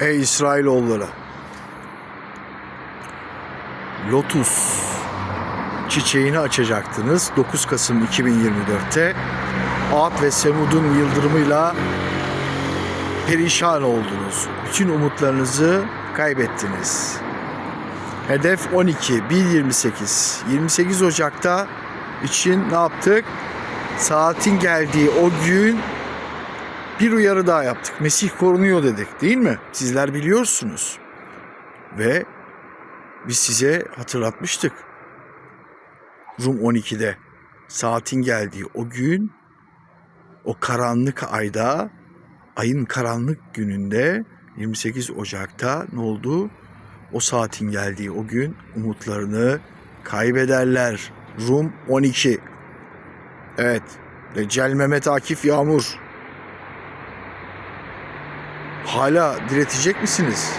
Ey İsrailoğulları! Lotus çiçeğini açacaktınız 9 Kasım 2024'te. Ad ve Semud'un yıldırımıyla perişan oldunuz. Bütün umutlarınızı kaybettiniz. Hedef 12, 1.28. 28 Ocak'ta için ne yaptık? Saatin geldiği o gün bir uyarı daha yaptık. Mesih korunuyor dedik değil mi? Sizler biliyorsunuz. Ve biz size hatırlatmıştık. Rum 12'de saatin geldiği o gün o karanlık ayda ayın karanlık gününde 28 Ocak'ta ne oldu? O saatin geldiği o gün umutlarını kaybederler. Rum 12. Evet. Deccal Mehmet Akif Yağmur. Hala diretecek misiniz?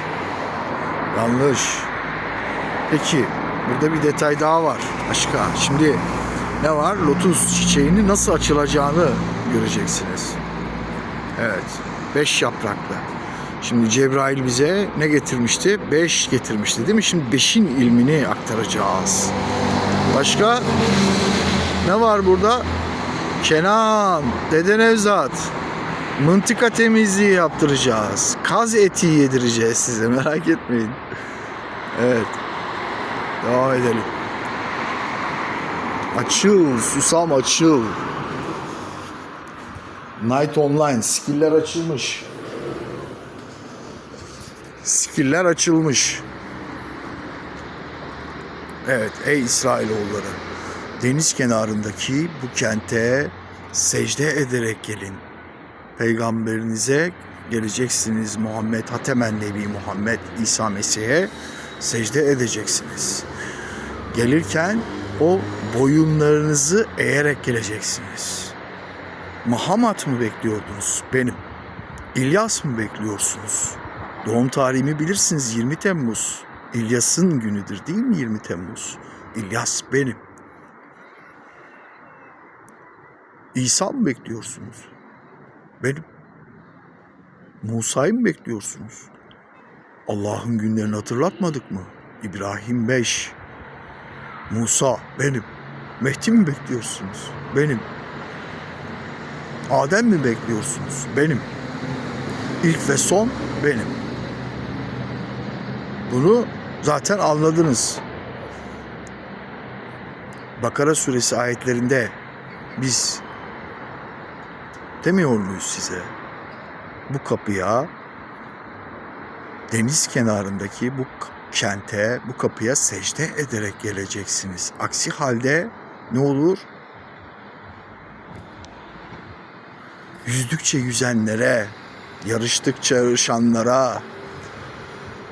Yanlış. Peki burada bir detay daha var. Başka. Şimdi ne var? Lotus çiçeğinin nasıl açılacağını göreceksiniz. Evet. Beş yapraklı. Şimdi Cebrail bize ne getirmişti? Beş getirmişti değil mi? Şimdi beşin ilmini aktaracağız. Başka ne var burada? Kenan, Dede Nevzat. Mıntıka temizliği yaptıracağız. Kaz eti yedireceğiz size merak etmeyin. Evet. Devam edelim. Açıl, susam açıl. Night Online, skiller açılmış. Skiller açılmış. Evet, ey İsrailoğulları. Deniz kenarındaki bu kente secde ederek gelin. Peygamberinize geleceksiniz Muhammed Hatemen Nebi Muhammed İsa Mesih'e secde edeceksiniz. Gelirken o boyunlarınızı eğerek geleceksiniz. Muhammed mı bekliyordunuz? Benim. İlyas mı bekliyorsunuz? Doğum tarihimi bilirsiniz 20 Temmuz. İlyas'ın günüdür değil mi 20 Temmuz? İlyas benim. İsa mı bekliyorsunuz? Benim. Musa'yı mı bekliyorsunuz? Allah'ın günlerini hatırlatmadık mı? İbrahim 5. Musa benim. Mehdi mi bekliyorsunuz? Benim. Adem mi bekliyorsunuz? Benim. İlk ve son benim. Bunu zaten anladınız. Bakara suresi ayetlerinde biz demiyor muyuz size? Bu kapıya deniz kenarındaki bu kente, bu kapıya secde ederek geleceksiniz. Aksi halde ne olur? Yüzdükçe yüzenlere, yarıştıkça yarışanlara,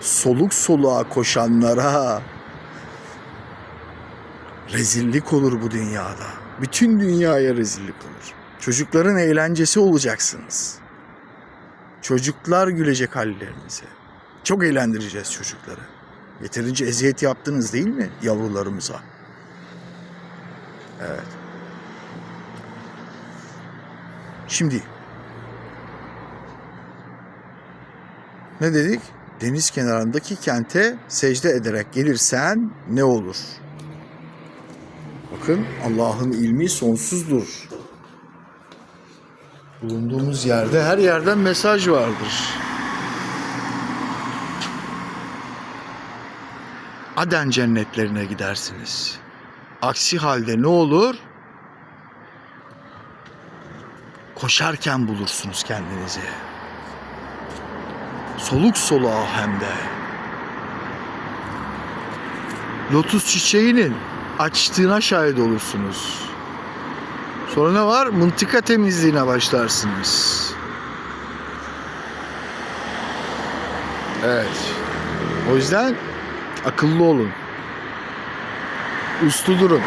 soluk soluğa koşanlara rezillik olur bu dünyada. Bütün dünyaya rezillik olur. Çocukların eğlencesi olacaksınız. Çocuklar gülecek hallerinize. Çok eğlendireceğiz çocukları. Yeterince eziyet yaptınız değil mi yavrularımıza? Evet. Şimdi ne dedik? Deniz kenarındaki kente secde ederek gelirsen ne olur? Bakın Allah'ın ilmi sonsuzdur. Bulunduğumuz yerde her yerden mesaj vardır. Aden cennetlerine gidersiniz. Aksi halde ne olur? Koşarken bulursunuz kendinizi. Soluk soluğa hem de. Lotus çiçeğinin açtığına şahit olursunuz. Sonra ne var? Mıntıka temizliğine başlarsınız. Evet. O yüzden akıllı olun. Uslu durun.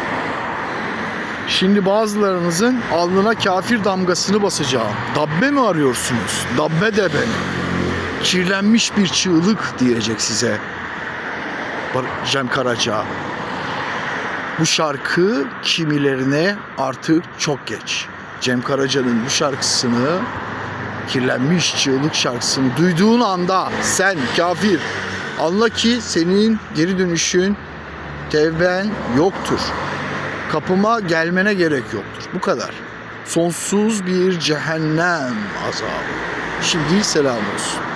Şimdi bazılarınızın alnına kafir damgasını basacağım. Dabbe mi arıyorsunuz? Dabbe de ben. Kirlenmiş bir çığlık diyecek size. Cem Karaca. Bu şarkı kimilerine artık çok geç. Cem Karaca'nın bu şarkısını kirlenmiş çığlık şarkısını duyduğun anda sen kafir anla ki senin geri dönüşün tevben yoktur. Kapıma gelmene gerek yoktur. Bu kadar. Sonsuz bir cehennem azabı. Şimdi selam olsun.